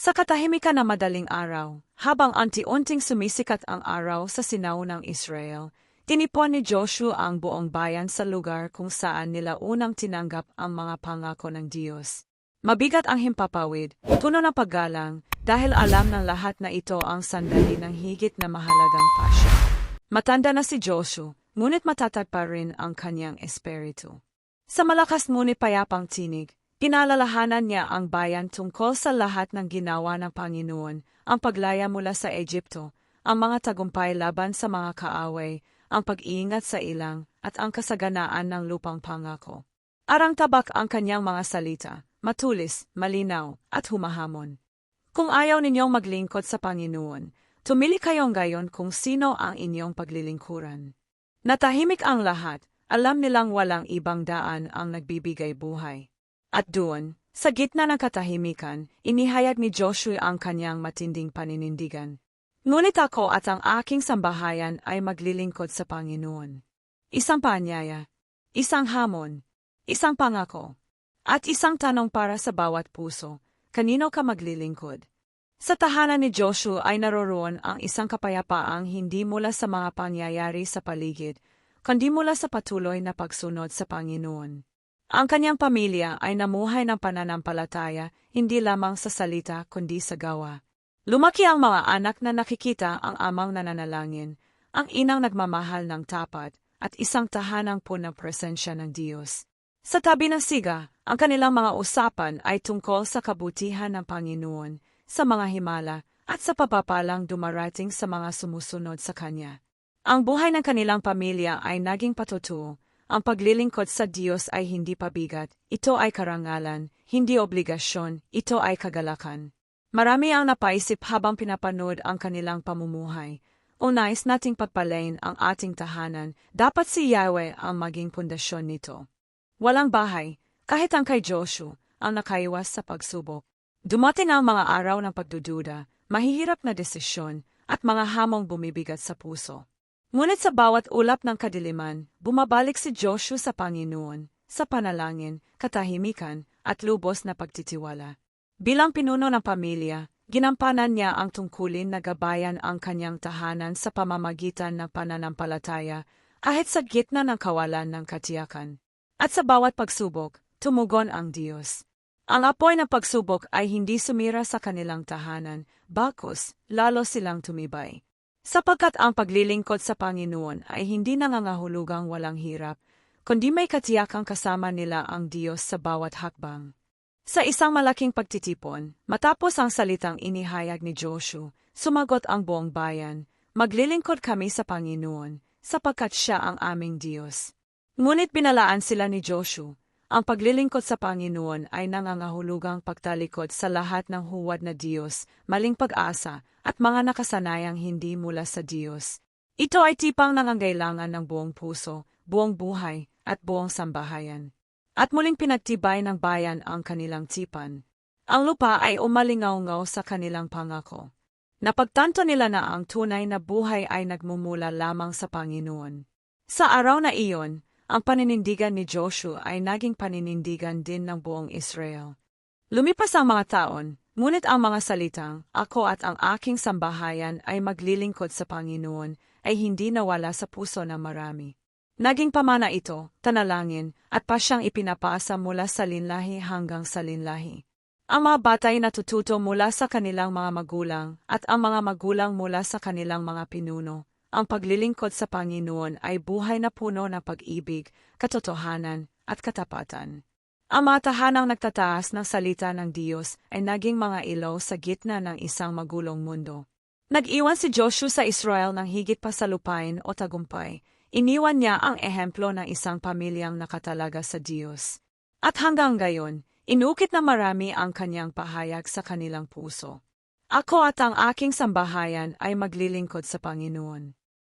Sa katahimikan na madaling araw, habang anti-unting sumisikat ang araw sa sinaunang Israel, tinipon ni Joshua ang buong bayan sa lugar kung saan nila unang tinanggap ang mga pangako ng Diyos. Mabigat ang himpapawid, puno ng paggalang, dahil alam ng lahat na ito ang sandali ng higit na mahalagang pasya. Matanda na si Joshua, ngunit matatag pa rin ang kanyang espiritu. Sa malakas ngunit payapang tinig, Pinalalahanan niya ang bayan tungkol sa lahat ng ginawa ng Panginoon, ang paglaya mula sa Egypto, ang mga tagumpay laban sa mga kaaway, ang pag-iingat sa ilang, at ang kasaganaan ng lupang pangako. Arang tabak ang kanyang mga salita, matulis, malinaw, at humahamon. Kung ayaw ninyong maglingkod sa Panginoon, tumili kayong gayon kung sino ang inyong paglilingkuran. Natahimik ang lahat, alam nilang walang ibang daan ang nagbibigay buhay. At doon, sa gitna ng katahimikan, inihayag ni Joshua ang kanyang matinding paninindigan. Ngunit ako at ang aking sambahayan ay maglilingkod sa Panginoon. Isang paanyaya, isang hamon, isang pangako, at isang tanong para sa bawat puso, kanino ka maglilingkod? Sa tahanan ni Joshua ay naroroon ang isang kapayapaang hindi mula sa mga pangyayari sa paligid, kundi mula sa patuloy na pagsunod sa Panginoon. Ang kanyang pamilya ay namuhay ng pananampalataya hindi lamang sa salita kundi sa gawa. Lumaki ang mga anak na nakikita ang amang nananalangin, ang inang nagmamahal ng tapat, at isang tahanang punang presensya ng Diyos. Sa tabi ng siga, ang kanilang mga usapan ay tungkol sa kabutihan ng Panginoon, sa mga himala, at sa papapalang dumarating sa mga sumusunod sa Kanya. Ang buhay ng kanilang pamilya ay naging patutuo, ang paglilingkod sa Diyos ay hindi pabigat, ito ay karangalan, hindi obligasyon, ito ay kagalakan. Marami ang napaisip habang pinapanood ang kanilang pamumuhay. O nais nating pagpalain ang ating tahanan, dapat si Yahweh ang maging pundasyon nito. Walang bahay, kahit ang kay Joshua, ang nakaiwas sa pagsubok. Dumating ang mga araw ng pagdududa, mahihirap na desisyon, at mga hamong bumibigat sa puso. Ngunit sa bawat ulap ng kadiliman, bumabalik si Joshua sa Panginoon, sa panalangin, katahimikan, at lubos na pagtitiwala. Bilang pinuno ng pamilya, ginampanan niya ang tungkulin na gabayan ang kanyang tahanan sa pamamagitan ng pananampalataya, kahit sa gitna ng kawalan ng katiyakan. At sa bawat pagsubok, tumugon ang Diyos. Ang apoy ng pagsubok ay hindi sumira sa kanilang tahanan, bakos, lalo silang tumibay. Sapagkat ang paglilingkod sa Panginoon ay hindi nangangahulugang walang hirap, kundi may katiyakang kasama nila ang Diyos sa bawat hakbang. Sa isang malaking pagtitipon, matapos ang salitang inihayag ni Joshua, sumagot ang buong bayan, maglilingkod kami sa Panginoon, sapagkat siya ang aming Diyos. Ngunit binalaan sila ni Joshua, ang paglilingkod sa Panginoon ay nangangahulugang pagtalikod sa lahat ng huwad na Diyos, maling pag-asa, at mga nakasanayang hindi mula sa Diyos. Ito ay tipang nangangailangan ng buong puso, buong buhay, at buong sambahayan. At muling pinagtibay ng bayan ang kanilang tipan. Ang lupa ay umalingaw-ngaw sa kanilang pangako. Napagtanto nila na ang tunay na buhay ay nagmumula lamang sa Panginoon. Sa araw na iyon, ang paninindigan ni Joshua ay naging paninindigan din ng buong Israel. Lumipas ang mga taon, ngunit ang mga salitang, ako at ang aking sambahayan ay maglilingkod sa Panginoon, ay hindi nawala sa puso ng marami. Naging pamana ito, tanalangin, at pa siyang ipinapasa mula sa linlahi hanggang sa linlahi. Ang mga batay natututo mula sa kanilang mga magulang, at ang mga magulang mula sa kanilang mga pinuno. Ang paglilingkod sa Panginoon ay buhay na puno ng pag-ibig, katotohanan, at katapatan. Ang mga tahanang nagtataas ng salita ng Diyos ay naging mga ilaw sa gitna ng isang magulong mundo. Nag-iwan si Joshua sa Israel ng higit pa sa lupain o tagumpay. Iniwan niya ang ehemplo ng isang pamilyang nakatalaga sa Diyos. At hanggang gayon, inukit na marami ang kanyang pahayag sa kanilang puso. Ako at ang aking sambahayan ay maglilingkod sa Panginoon.